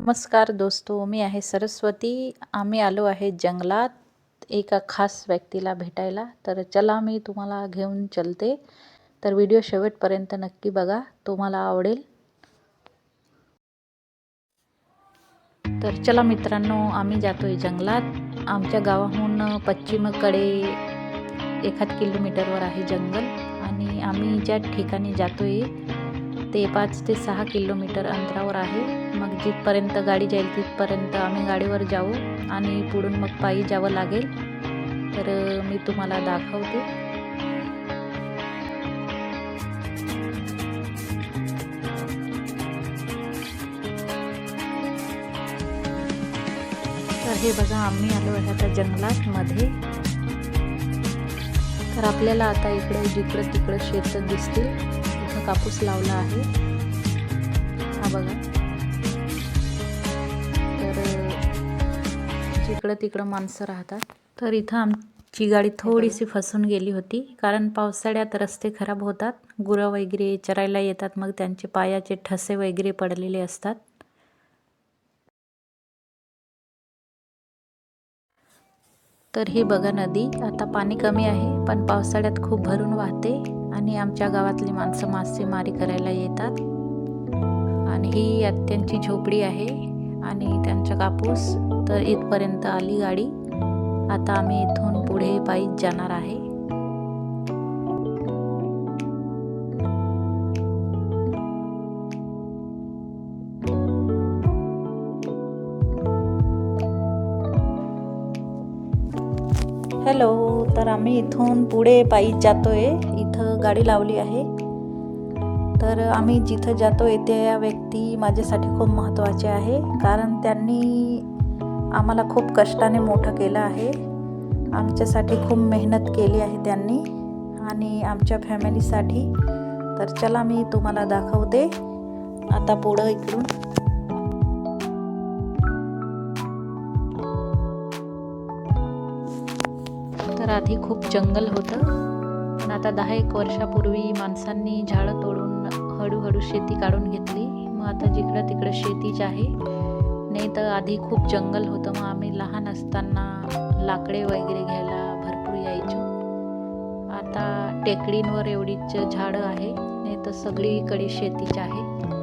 नमस्कार दोस्तो मी आहे सरस्वती. आम्ही आलो आहे जंगलात एका खास व्यक्तीला भेटायला. तर चला मी तुम्हाला घेऊन चलते. तर व्हिडिओ शेवटपर्यंत नक्की बघा तुम्हाला आवडेल. तर चला मित्रांनो आम्ही जातो आहे जंगलात. आमच्या गावाहून पश्चिमेकडे एखाद किलोमीटरवर आहे जंगल. आणि आम्ही ज्या ठिकाणी जातो आहे ते पाच ते सहा किलोमीटर अंतरावर आहे. मग जिथपर्यंत गाडी जाईल तिथपर्यंत आम्ही गाडीवर जाऊ आणि पुढून मग पायी जावं लागेल. तर मी तुम्हाला दाखवते. तर हे बघा आम्ही आलो आहे आता जंगलात मध्ये तर आपल्याला आता इकडे जिकडं तिकडं शेत दिसतील. कापूस लावला आहे. हा बघा. तर जिकडं तिकडं माणसं राहतात. तर इथं आमची गाडी थोडीशी फसून गेली होती. कारण पावसाळ्यात रस्ते खराब होतात. गुरं वगैरे चरायला येतात. मग त्यांचे पायाचे ठसे वगैरे पडलेले असतात. तर ही बघा नदी. आता पाणी कमी आहे पण पावसाळ्यात खूप भरून वाहते. आणि आमच्या गावातली माणसं मासेमारी करायला येतात. आणि ही त्यांची झोपडी आहे आणि त्यांचा कापूस तर इथपर्यंत आली गाडी. आता आम्ही इथून पुढे पायीच जाणार आहे. हॅलो तर आम्ही इथून पुढे पायी जातोय. इथं गाडी लावली आहे. तर आम्ही जिथं जातो आहे त्या व्यक्ती माझ्यासाठी खूप महत्त्वाचे आहे. कारण त्यांनी आम्हाला खूप कष्टाने मोठं केलं आहे. आमच्यासाठी खूप मेहनत केली आहे त्यांनी. आणि आमच्या फॅमिलीसाठी तर चला मी तुम्हाला दाखवते. आता पुढं इकडून. तर आधी खूप जंगल होतं. पण आता दहा एक वर्षापूर्वी माणसांनी झाडं तोडून हळूहळू शेती काढून घेतली. मग आता जिकडं तिकडं शेतीच आहे नाही तर आधी खूप जंगल होतं. मग आम्ही लहान असताना लाकडे वगैरे घ्यायला भरपूर यायचो. आता टेकडींवर एवढीच झाडं आहे नाही तर सगळीकडे शेतीच आहे.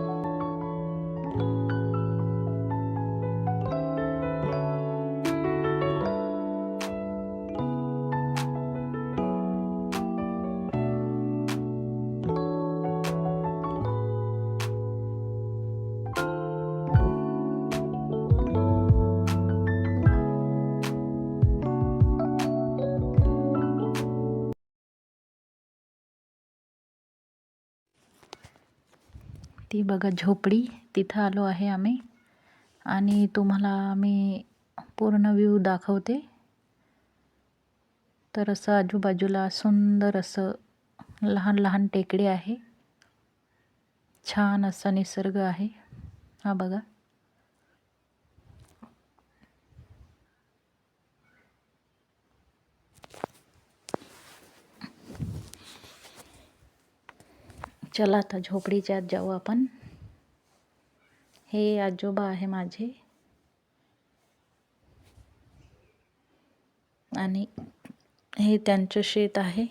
ती बघा झोपडी तिथं आलो आहे आम्ही. आणि तुम्हाला मी पूर्ण व्ह्यू दाखवते. तर असं आजूबाजूला सुंदर असं लहान लहान टेकडे आहे. छान असा निसर्ग आहे. हा बघा. चला आता झोपडीच्या आत जाऊ आपण. हे आजोबा आहे माझे. आणि हे त्यांचं शेत आहे.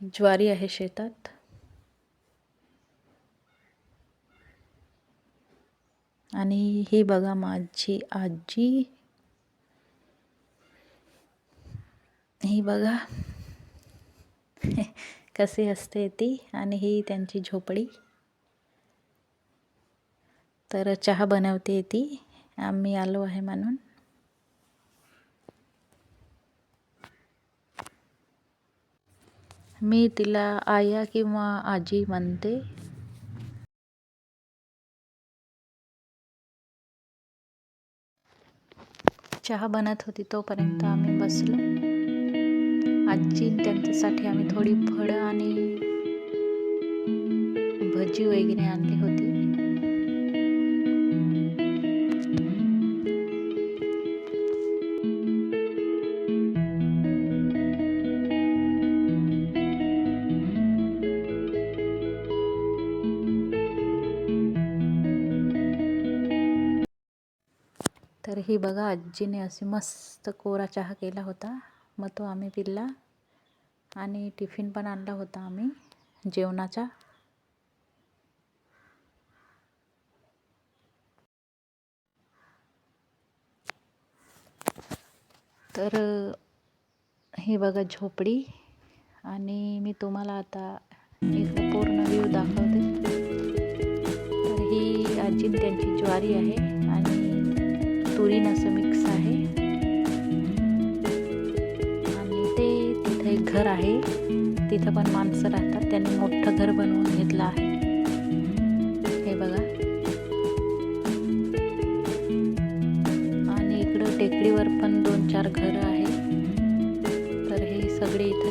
ज्वारी आहे शेतात. आणि ही बघा माझी आजी. ही बघा. कशी असते ती आणि ही त्यांची झोपडी. तर चहा बनवते ती. आम्ही आलो आहे म्हणून. मी तिला आया किंवा आजी म्हणते. चहा बनत होती तोपर्यंत आम्ही बसलो. आजी त्यांच्यासाठी आम्ही थोडी फळं आणि भजी वगैरे आणली होती. तर ही बघा आजीने असे मस्त कोरा चहा केला होता. मग तो आम्ही पिल्ला आणि टिफिन पण आणला होता आम्ही जेवणाचा. तर हे बघा झोपडी आणि मी तुम्हाला आता इथं पूर्ण व्ह्यू दाखवते. तर ही आजी त्यांची ज्वारी आहे आणि तुरीन असं मिक्स आहे. एक घर आहे. तिथं पण माणसं राहतात. त्यांनी मोठं घर बनवून घेतलं आहे. हे बघा. आणि इकडं टेकडीवर पण दोन चार घरं आहे तर हे सगळे इथं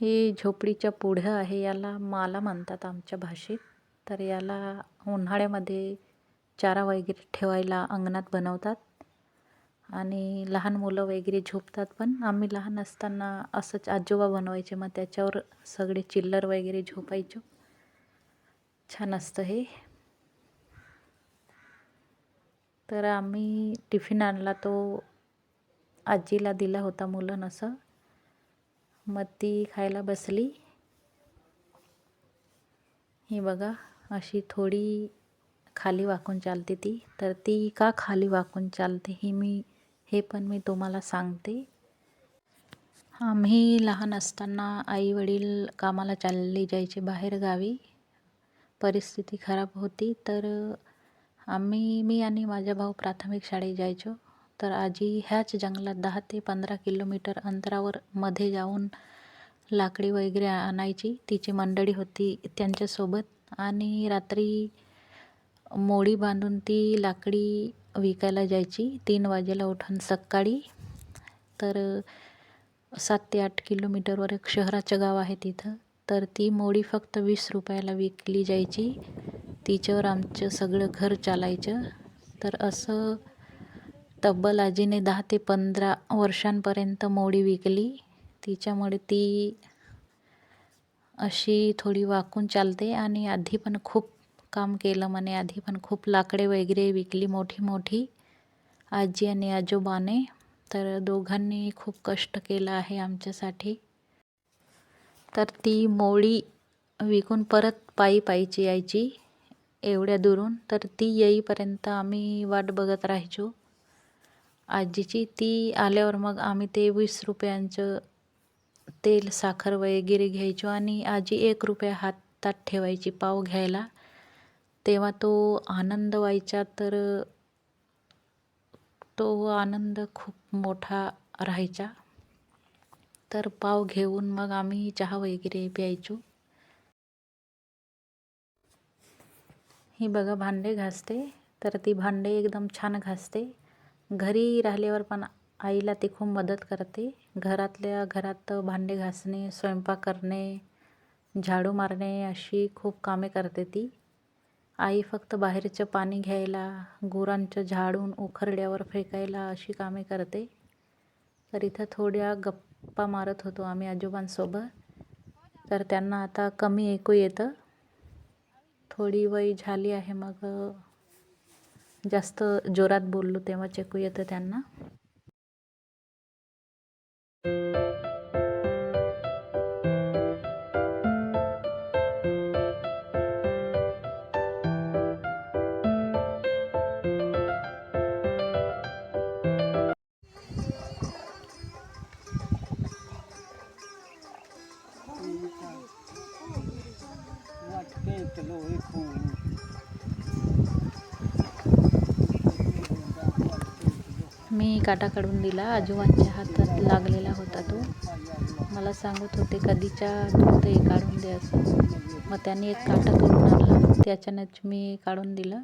हे झोपडीच्या पुढं आहे याला माला म्हणतात आमच्या भाषेत. तर याला उन्हाळ्यामध्ये चारा वगैरे ठेवायला अंगणात बनवतात. आणि लहान मुलं वगैरे झोपतात पण. आम्ही लहान असताना असंच आजोबा बनवायचे मग त्याच्यावर सगळे चिल्लर वगैरे झोपायचो. छान असतं हे. तर आम्ही टिफिन आणला तो आजीला दिला होता मुलं असं. मग ती खायला बसली. ही बघा अशी थोडी खाली वाकून चालते ती. तर ती का खाली वाकून चालते ही मी हे पण मी तुम्हाला सांगते. आम्ही लहान असताना आई वडील कामाला चालले जायचे बाहेर गावी. परिस्थिती खराब होती तर आम्ही मी आणि माझा भाऊ प्राथमिक शाळेत जायचो. तर आजी ह्याच जंगलात दहा ते पंधरा किलोमीटर अंतरावर मध्ये जाऊन लाकडी वगैरे आणायची. तिची मंडळी होती त्यांच्यासोबत. आणि रात्री मोडी बांधून ती लाकडी विकायला जायची. तीन वाजेला उठून सकाळी. तर सात ते आठ किलोमीटरवर एक शहराचं गाव आहे तिथं. तर ती मोडी फक्त वीस रुपयाला विकली जायची. तिच्यावर आमचं सगळं घर चालायचं. तर असं तब्बल आजीने दहा ते पंधरा वर्षांपर्यंत मोडी विकली. तिच्यामुळे ती अशी थोडी वाकून चालते आणि आधी पण खूप काम केलं म्हणे. आधी पण खूप लाकडे वगैरे विकली मोठी मोठी आजी आणि आजोबाने. तर दोघांनी खूप कष्ट केलं आहे आमच्यासाठी. तर ती मोळी विकून परत पायी पायीची यायची एवढ्या दुरून. तर ती येईपर्यंत आम्ही वाट बघत राहायचो. आजीची ती आल्यावर मग आम्ही ते वीस रुपयांचं तेल साखर वगैरे घ्यायचो आणि आजी एक रुपया हातात ठेवायची पाव घ्यायला. तेव्हा तो आनंद व्हायचा तर तो आनंद खूप मोठा राहायचा. तर पाव घेऊन मग आम्ही चहा वगैरे प्यायचो. ही बघा भांडे घासते. तर ती भांडे एकदम छान घासते. घरी राहिल्यावर पण आईला ती खूप मदत करते. घरातल्या घरात भांडे घासणे स्वयंपाक करणे झाडू मारणे अशी खूप कामे करते ती. आई फक्त बाहेरचं पाणी घ्यायला गुरांचं झाडून उखरड्यावर फेकायला अशी कामे करते. तर इथं थोड्या गप्पा मारत होतो आम्ही आजोबांसोबत. तर त्यांना आता कमी ऐकू येतं. थोडी वय झाली आहे मग जास्त जोरात बोललो तेव्हा चेकू येतं त्यांना. मी काटा काढून दिला. आजोबांच्या हातात लागलेला होता तो. मला सांगत होते कधीच्या तू ते काढून दे असं. मग त्यांनी एक काटा तोडून आणला. त्याच्यानंच मी काढून दिलं.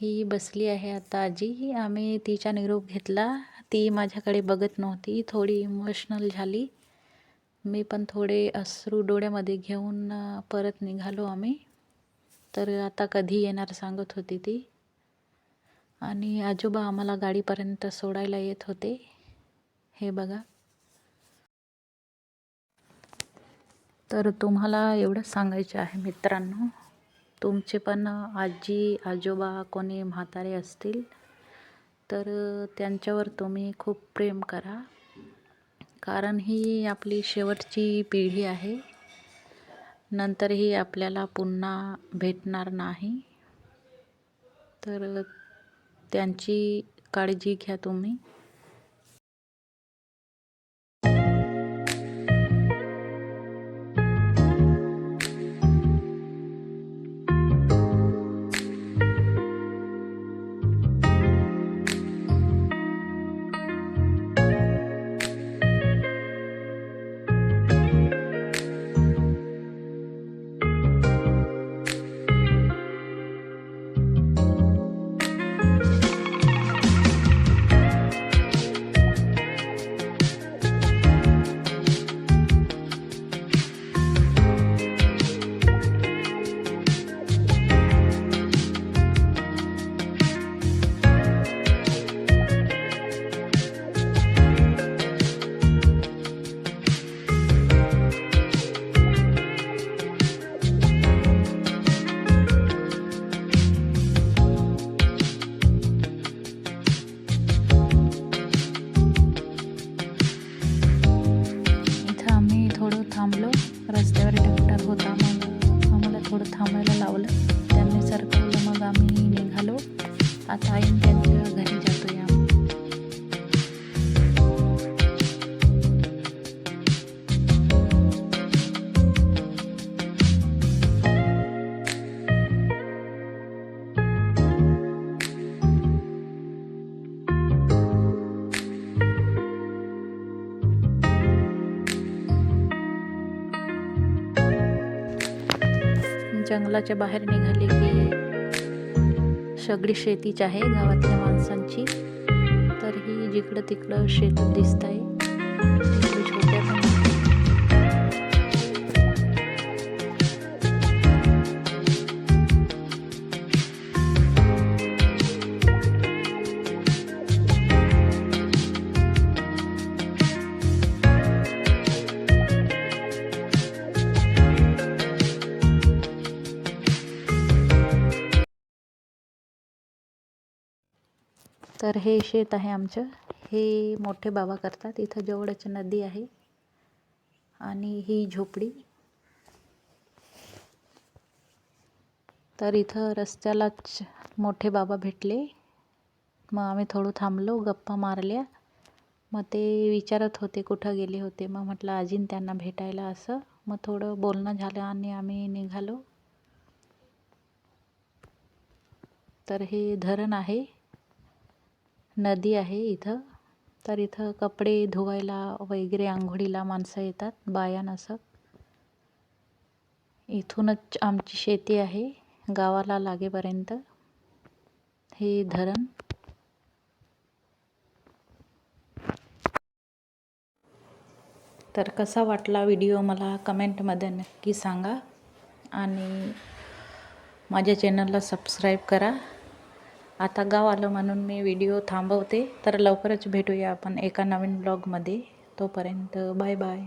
ही बसली आहे आता आजी. आम्ही तिचा निरोप घेतला. ती माझ्याकडे बघत नव्हती. थोडी इमोशनल झाली. मी पण थोडे अश्रू डोळ्यामध्ये घेऊन परत निघालो आम्ही. तर आता कधी येणार सांगत होती ती. आणि आजोबा आम्हाला गाडीपर्यंत सोडायला येत होते. हे बघा. तर तुम्हाला एवढं सांगायचं आहे मित्रांनो. तुमचे पण आजी आजोबा कोणी म्हातारे असतील तर त्यांच्यावर तुम्ही खूप प्रेम करा. कारण ही आपली शेवटची पिढी आहे. नंतरही आपल्याला पुन्हा भेटणार नाही. तर त्यांची काळजी घ्या तुम्ही. आता आईन त्यांच्या घरी जातोय आम्ही जंगलाच्या बाहेर निघाली की सगळी शेतीच आहे गावातल्या माणसांची. तर ही जिकडं तिकडं शेत दिसत आहे छोट्या तर हे शेत आहे आमचं. हे मोठे बाबा करतात. इथं जवळच नदी आहे. आणि ही झोपडी. तर इथं रस्त्यालाच मोठे बाबा भेटले. मग आम्ही थोडं थांबलो गप्पा मारल्या. मग ते विचारत होते कुठं गेले होते. मग म्हटलं आजीन त्यांना भेटायला असं. मग थोडं बोलणं झालं आणि आम्ही निघालो. तर हे धरण आहे. नदी आहे इथं. तर इथं कपडे धुवायला वगैरे आंघोळीला माणसं येतात बायान असं. इथूनच आमची शेती आहे गावाला लागेपर्यंत. हे धरण. तर कसा वाटला व्हिडिओ मला कमेंटमध्ये नक्की सांगा. आणि माझ्या चॅनलला सबस्क्राईब करा. आता गाव आलं म्हणून मी व्हिडिओ थांबवते. तर लवकरच भेटूया आपण एका नवीन ब्लॉगमध्ये तोपर्यंत बाय बाय